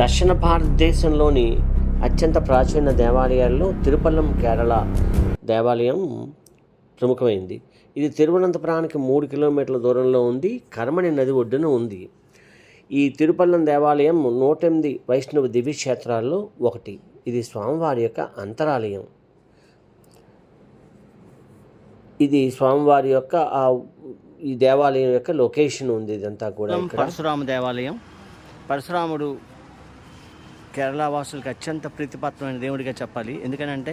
దక్షిణ భారతదేశంలోని అత్యంత ప్రాచీన దేవాలయాల్లో తిరుపల్లం కేరళ దేవాలయం ప్రముఖమైంది. ఇది తిరువనంతపురానికి మూడు కిలోమీటర్ల దూరంలో ఉంది. కర్మణి నది ఒడ్డున ఉంది. ఈ తిరుపల్లం దేవాలయం నూట ఎనిమిది వైష్ణవ దివ్య క్షేత్రాల్లో ఒకటి. ఇది స్వామివారి యొక్క అంతరాలయం. ఇది స్వామివారి యొక్క ఆ ఈ దేవాలయం యొక్క లొకేషన్ ఉంది. ఇదంతా కూడా పరశురామ దేవాలయం. పరశురాముడు కేరళ వాసులకు అత్యంత ప్రీతిపాత్రమైన దేవుడిగా చెప్పాలి. ఎందుకనంటే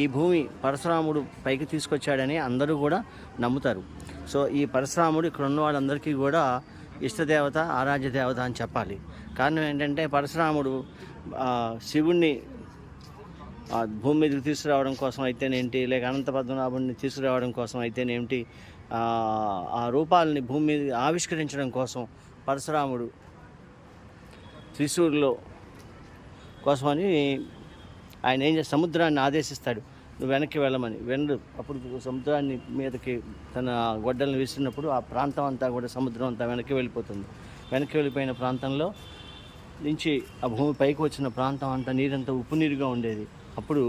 ఈ భూమి పరశురాముడు పైకి తీసుకొచ్చాడని అందరూ కూడా నమ్ముతారు. సో ఈ పరశురాముడు ఇక్కడ ఉన్న వాళ్ళందరికీ కూడా ఇష్టదేవత ఆరాధ్య దేవత అని చెప్పాలి. కారణం ఏంటంటే పరశురాముడు శివుణ్ణి భూమి మీదకి తీసుకురావడం కోసం అయితేనేంటి లేక అనంత పద్మనాభుడిని తీసుకురావడం కోసం అయితేనేంటి ఆ రూపాలని భూమి మీద ఆవిష్కరించడం కోసం పరశురాముడు త్రిశూర్లో కోసమని ఆయన ఏం సముద్రాన్ని ఆదేశిస్తాడు. నువ్వు వెనక్కి వెళ్ళమని. వెనడు అప్పుడు సముద్రాన్ని మీదకి తన గొడ్డలను విసిరినప్పుడు ఆ ప్రాంతం అంతా కూడా సముద్రం అంతా వెనక్కి వెళ్ళిపోతుంది. వెనక్కి వెళ్ళిపోయిన ప్రాంతంలో నుంచి ఆ భూమి పైకి వచ్చిన ప్రాంతం అంతా నీరంతా ఉప్పు నీరుగా ఉండేది. అప్పుడు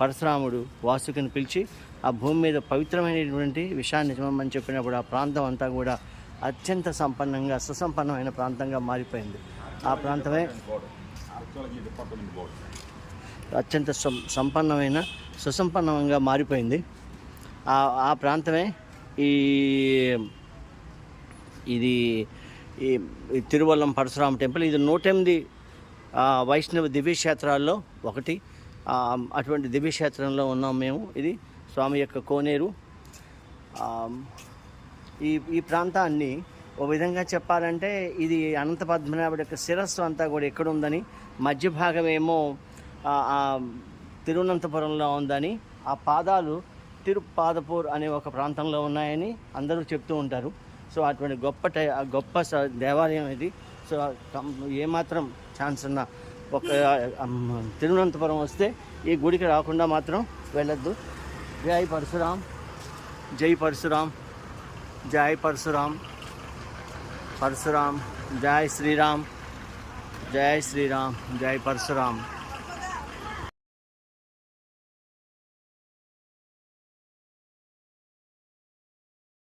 పరశురాముడు వాసుకిని పిలిచి ఆ భూమి మీద పవిత్రమైనటువంటి విషయాన్ని నిజమని చెప్పినప్పుడు ఆ ప్రాంతం అంతా కూడా అత్యంత సంపన్నంగా సుసంపన్నమైన ప్రాంతంగా మారిపోయింది. ఆ ప్రాంతమే అత్యంత సం- సంపన్నమైన సుసంపన్నంగా మారిపోయింది. ఆ ఆ ప్రాంతమే ఈ ఇది ఈ తిరువల్లం పరశురామ టెంపుల్. ఇది నూట ఎనిమిది వైష్ణవ దివ్యక్షేత్రాల్లో ఒకటి. అటువంటి దివ్యక్షేత్రంలో ఉన్నాం మేము. ఇది స్వామి యొక్క కోనేరు. ఈ ఈ ప్రాంతాన్ని ఓ విధంగా చెప్పాలంటే ఇది అనంత పద్మనాభుడి యొక్క శిరస్సు అంతా కూడా ఎక్కడ ఉందని మధ్య భాగం ఏమో తిరువనంతపురంలో ఉందని ఆ పాదాలు తిరుపాదపూర్ అనే ఒక ప్రాంతంలో ఉన్నాయని అందరూ చెప్తూ ఉంటారు. సో అటువంటి గొప్ప టై గొప్ప దేవాలయం ఇది. సో ఏమాత్రం ఛాన్స్ ఉన్న ఒక తిరువనంతపురం వస్తే ఈ గుడికి రాకుండా మాత్రం వెళ్ళొద్దు. జై పరశురాం జై పరశురాం జై పరశురాం పరశురాం జై శ్రీరామ్ జై శ్రీరామ్ జై పరశురాం